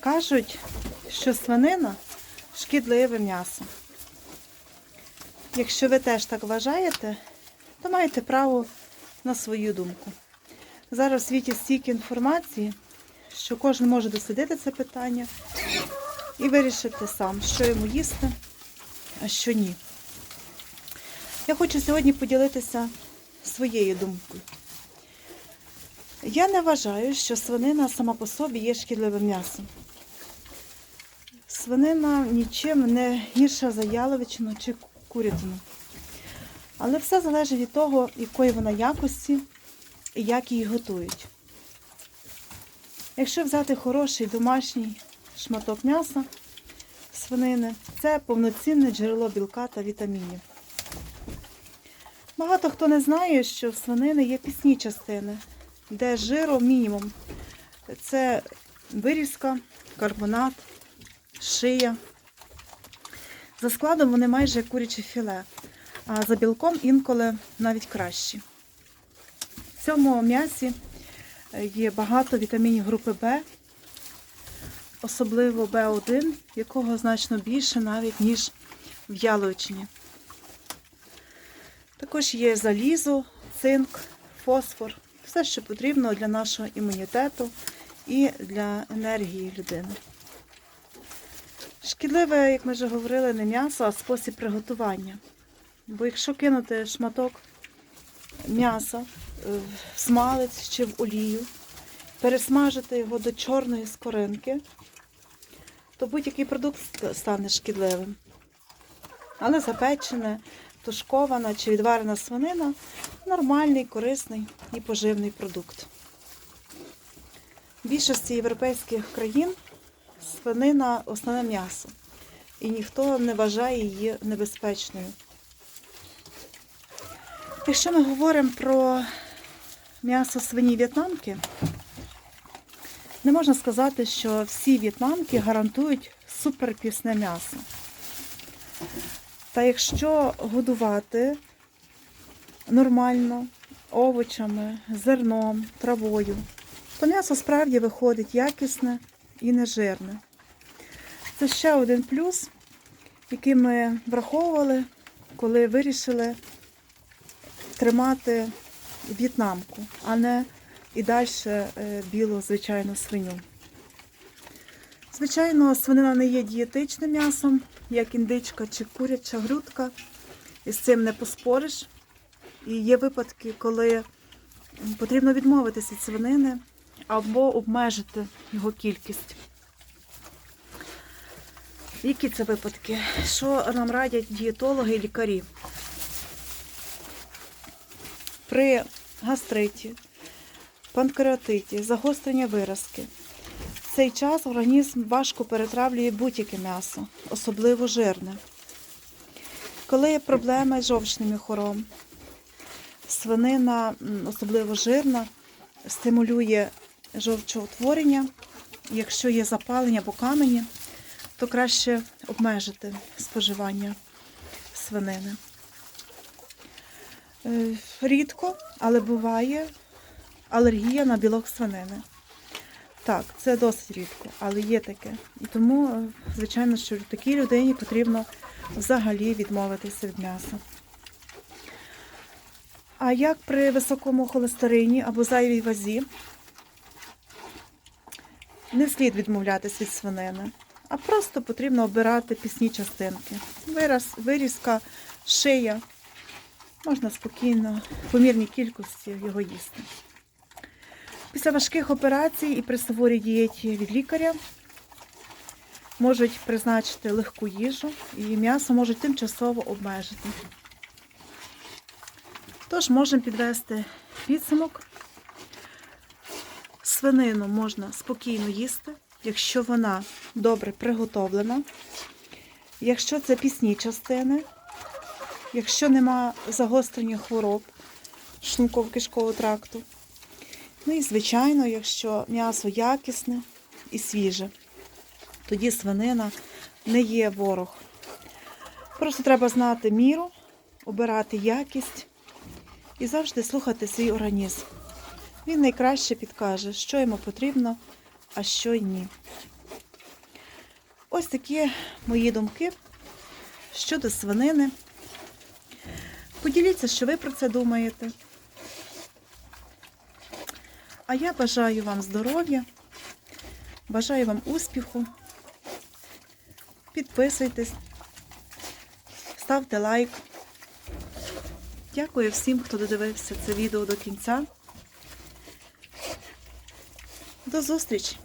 Кажуть, що свинина шкідливе м'ясо. Якщо ви теж так вважаєте, то маєте право на свою думку. Зараз в світі стільки інформації, що кожен може дослідити це питання і вирішити сам, що йому їсти, а що ні. Я хочу сьогодні поділитися своєю думкою. Я не вважаю, що свинина сама по собі є шкідливим м'ясом. Свинина нічим не гірша за яловичину чи курятину. Але все залежить від того, якої вона якості і як її готують. Якщо взяти хороший домашній шматок м'яса свинини, це повноцінне джерело білка та вітамінів. Багато хто не знає, що в свинини є пісні частини, де жиру мінімум. Це вирізка, карбонат, шия. За складом вони майже куряче філе, а за білком інколи навіть кращі. В цьому м'ясі є багато вітамінів групи В, особливо В1, якого значно більше навіть, ніж в яловичині. Також є залізо, цинк, фосфор, все, що потрібно для нашого імунітету і для енергії людини. Шкідливе, як ми вже говорили, не м'ясо, а спосіб приготування. Бо якщо кинути шматок м'яса е, в смалець чи в олію, пересмажити його до чорної скоринки, то будь-який продукт стане шкідливим. Але запечене, тушкована чи відварена свинина нормальний, корисний і поживний продукт. В більшості європейських країн свинина основне м'ясо, і ніхто не вважає її небезпечною. Якщо ми говоримо про м'ясо свині в'єтнамки, не можна сказати, що всі в'єтнамки гарантують суперпісне м'ясо. Та якщо годувати нормально овочами, зерном, травою, то м'ясо справді виходить якісне і нежирне. Це ще один плюс, який ми враховували, коли вирішили тримати в'єтнамку, а не і далі білу звичайну свиню. Звичайно, свинина не є дієтичним м'ясом, як індичка чи куряча грудка. І з цим не поспориш. І є випадки, коли потрібно відмовитися від свинини або обмежити його кількість. Які це випадки? Що нам радять дієтологи і лікарі? При гастриті, панкреатиті, загострення виразки. Цей час організм важко перетравлює будь-яке м'ясо, особливо жирне. Коли є проблеми з жовчним міхором, свинина, особливо жирна, стимулює жовчоутворення. Якщо є запалення або камені, то краще обмежити споживання свинини. Е, Рідко, але буває алергія на білок свинини. Так, це досить рідко, але є таке. І тому, е, звичайно, що такій людині потрібно взагалі відмовитися від м'яса. А як при високому холестерині або зайвій вазі, не слід відмовлятися від свинини, а просто потрібно обирати пісні частинки. Вираз, вирізка, шия. Можна спокійно, в помірній кількості його їсти. Після важких операцій і при суворій дієті від лікаря можуть призначити легку їжу і м'ясо можуть тимчасово обмежити. Тож можемо підвести підсумок. Свинину можна спокійно їсти, якщо вона добре приготовлена, якщо це пісні частини, якщо нема загострення хвороб шлунково-кишкового тракту. Ну і, звичайно, якщо м'ясо якісне і свіже, тоді свинина не є ворог. Просто треба знати міру, обирати якість і завжди слухати свій організм. Він найкраще підкаже, що йому потрібно, а що й ні. Ось такі мої думки щодо свинини. Поділіться, що ви про це думаєте. А я бажаю вам здоров'я, бажаю вам успіху. Підписуйтесь, ставте лайк. Дякую всім, хто додивився це відео до кінця. До зустрічі!